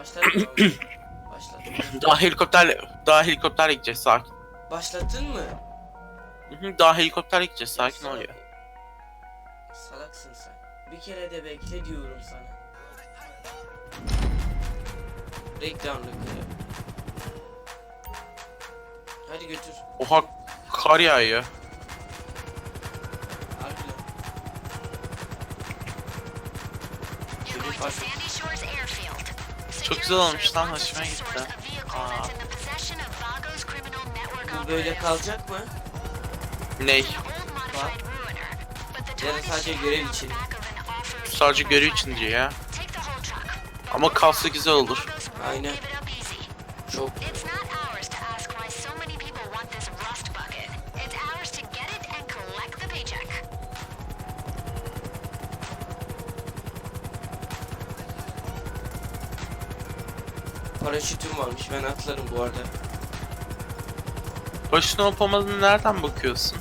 Başlar mı? abi? Başlat. Daha helikopterle daha helikopterle gideceğiz sakin. Başlattın mı? Hı hı, Daha helikopterle gideceğiz sakin ol ya. Salaksın sen. Bir kere de bekle diyorum sana. Breakdown'lık. Hadi götür. Oha kar yağıyor. Harbiden. You're going to fark- Sandy Shores Airfield. Çok güzel olmuş lan, hoşuma gitti. Aa. Bu böyle kalacak mı? Ney? The Ya da sadece görev için. Sadece görev için diyor ya. Ama kalsa güzel olur. Aynen. Çok. Paraşütüm varmış ben atlarım bu arada. Başına olup olmadığını nereden bakıyorsun?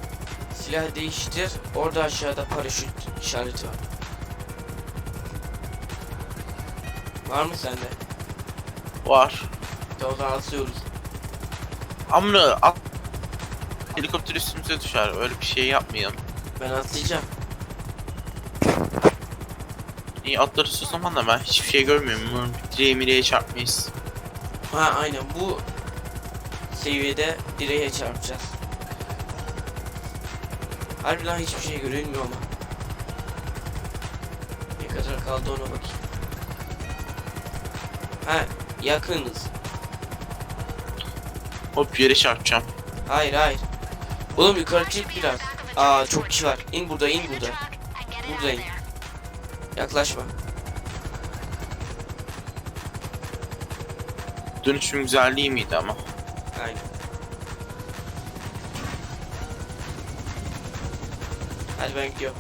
Silah değiştir. Orada aşağıda paraşüt işareti var. Var mı sende? Var. Zaman atlıyoruz. Amına at. Helikopter üstümüze düşer. Öyle bir şey yapmayalım. Ben atlayacağım. İyi atlarız o zaman da ben hiçbir şey görmüyorum. Umarım direğe mireye çarpmayız. Ha aynen bu seviyede direğe çarpacağız. Harbiden hiçbir şey görünmüyor ama. Ne kadar kaldı ona bakayım. Ha yakınız. Hop yere çarpacağım. Hayır hayır. Oğlum yukarı çık biraz. Aa çok kişi var. İn burada in burada. Buradayım. Yaklaşma. Dönüşüm güzelliği miydi ama? Aynen. Hadi ben gidiyorum.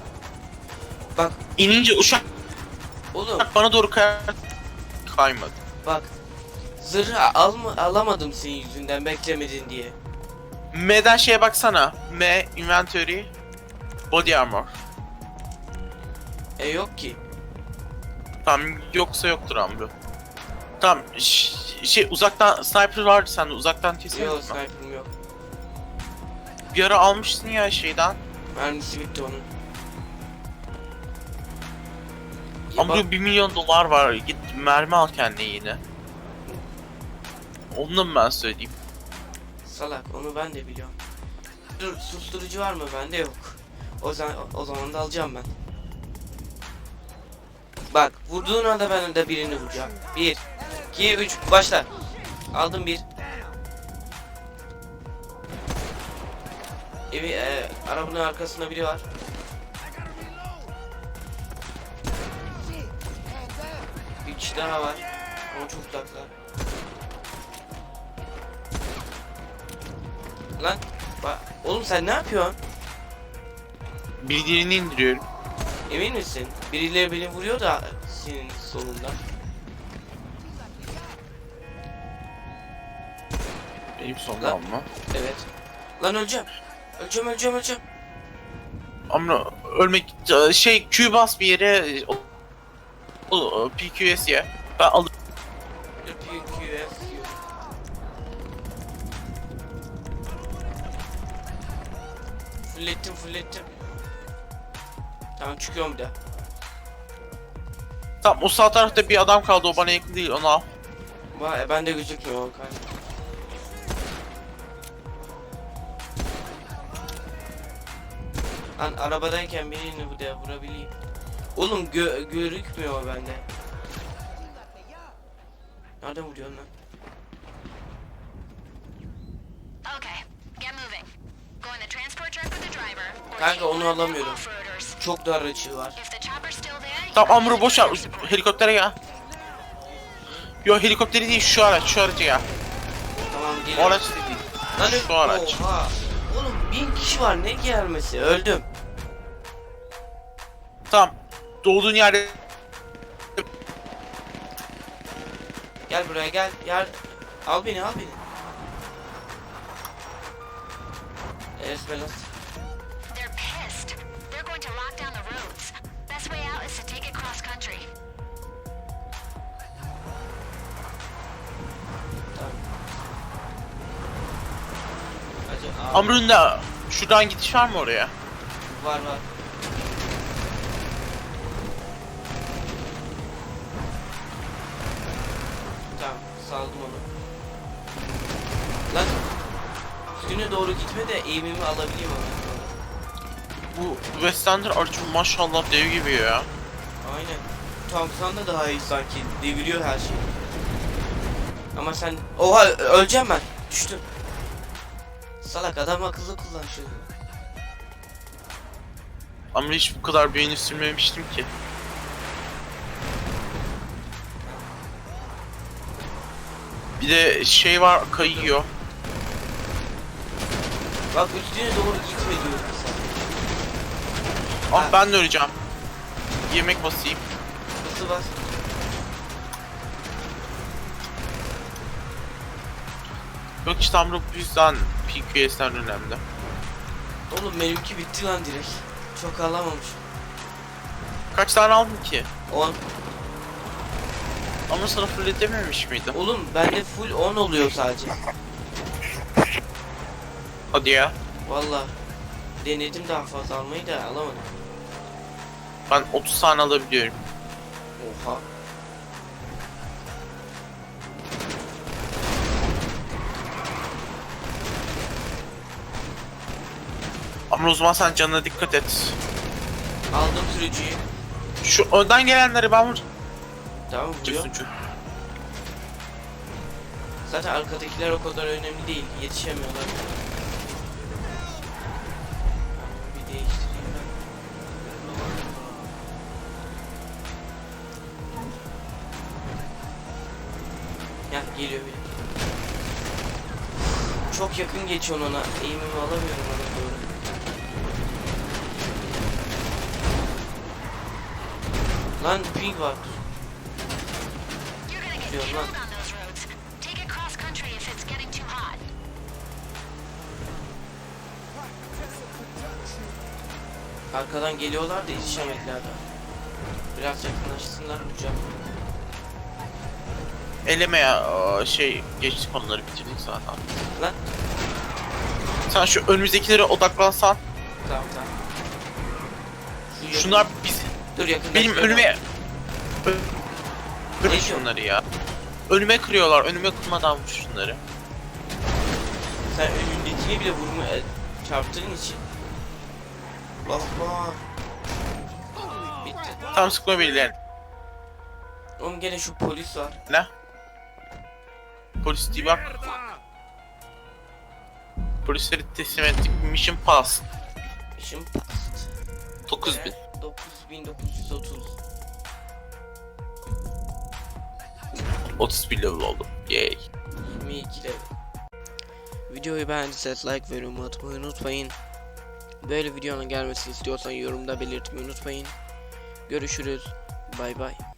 Bak İnince uçak oğlum bana doğru kay kaymadı. bak. Zırhı alma, alamadım senin yüzünden beklemedin diye. M'den şeye baksana. M inventory body armor. E yok ki. Tamam yoksa yoktur amro. Tamam ş- şey uzaktan sniper vardı sende uzaktan kesin Yok mi? sniper'ım yok. Bir ara almıştın ya şeyden. Mermisi bitti onun. Ya Amro bak, 1 milyon dolar var git mermi al kendine yine. Onu da mı ben söyleyeyim? salak onu ben de biliyorum. Dur susturucu var mı? Bende yok. O zaman o zaman da alacağım ben. Bak vurduğun anda ben de birini vuracağım. 1 2 3 başla. Aldım bir. Evi e, arabanın arkasında biri var. Bir kişi daha var. Ama çok uzaklar. Lan bak oğlum sen ne yapıyorsun? Bildirini indiriyorum. Emin misin? Birileri beni vuruyor da senin solunda. Benim Lan. sonunda ama. Evet. Lan öleceğim. Öleceğim öleceğim öleceğim. Amro ölmek şey Q bas bir yere o, o PQS ya. Ben alırım. PQF. Fullettim fullettim. Tamam çıkıyorum bir daha. Tamam o sağ tarafta bir adam kaldı o bana yakın değil onu al. Vay ben de gözükmüyor kanka. Lan arabadayken birini bu da vurabileyim. Oğlum gö görükmüyor bende. Nereden vuruyorsun lan? Okay, get moving. Go in the transport truck with the driver. or Kanka, onu alamıyorum. Çok dar açığı var. Tamam use boş ver helikoptere gel. Yo helikopteri değil şu araç şu aracı gel. Tamam O geliyorum. araç değil. Lan Şu araç. Oha. Bin kişi var ne gelmesi öldüm. Tamam. Doğduğun yerde Gel buraya gel. Gel. Al beni al beni. Esmelas. They're Amrun'da şuradan gidiş var mı oraya? Var var. Tamam saldım onu. Lan üstüne doğru gitme de eğimimi alabileyim ona. Bu Westlander aracı maşallah dev gibi ya. Aynen. Thompson da daha iyi sanki. Deviriyor her şeyi. Ama sen... Oha öleceğim ben. Düştüm. Salak adam akıllı kullan şunu. Ama hiç bu kadar beğeni sürmemiştim ki. Bir de şey var kayıyor. Bak üstüne doğru gitme diyorum sana. Ah ben de öleceğim. Yemek basayım. Hızlı bas. Yok işte Amro bu yüzden PQS'den önemli. Oğlum benimki bitti lan direkt. Çok alamamış. Kaç tane aldın ki? 10. Ama sana full edememiş miydim? Oğlum bende full 10 oluyor sadece. Hadi ya. Valla. Denedim daha fazla almayı da alamadım. Ben 30 tane alabiliyorum. Oha. Ama o zaman sen canına dikkat et. Aldım sürücüyü. Şu önden gelenleri ben vur. Tamam vuruyor. Zaten arkadakiler o kadar önemli değil. Yetişemiyorlar. Bir değiştireyim ben. Ya geliyor bile. Çok yakın geçiyorsun ona. Eğimimi alamıyorum ona doğru. İf it's getting too hot. Arkadan geliyorlar da yetişemediler daha. Biraz yakınlaşsınlar uçak. Eleme ya şey geçtik onları bitirdik zaten. Lan Sen şu önümüzdekilere odaklansan. tamam tamam. Şu yakın- Şunlar biz Dur yakında. benim önüme Kırın Ne diyor? şunları ya. Önüme kırıyorlar. Önüme kırmadan vur şunları. Sen önündekini bile vurma e, çarptığın için. Allah. Bitti. Tam sıkma birilerini. Oğlum gene şu polis var. Ne? Polis değil bak. Polisleri teslim ettik. Mission pass. Mission passed. 9000. 9930. 31 level oldum. Yay. 22 level. Videoyu beğendiyseniz like ve yorum atmayı unutmayın. Böyle videonun gelmesini istiyorsan yorumda belirtmeyi unutmayın. Görüşürüz. Bay bay.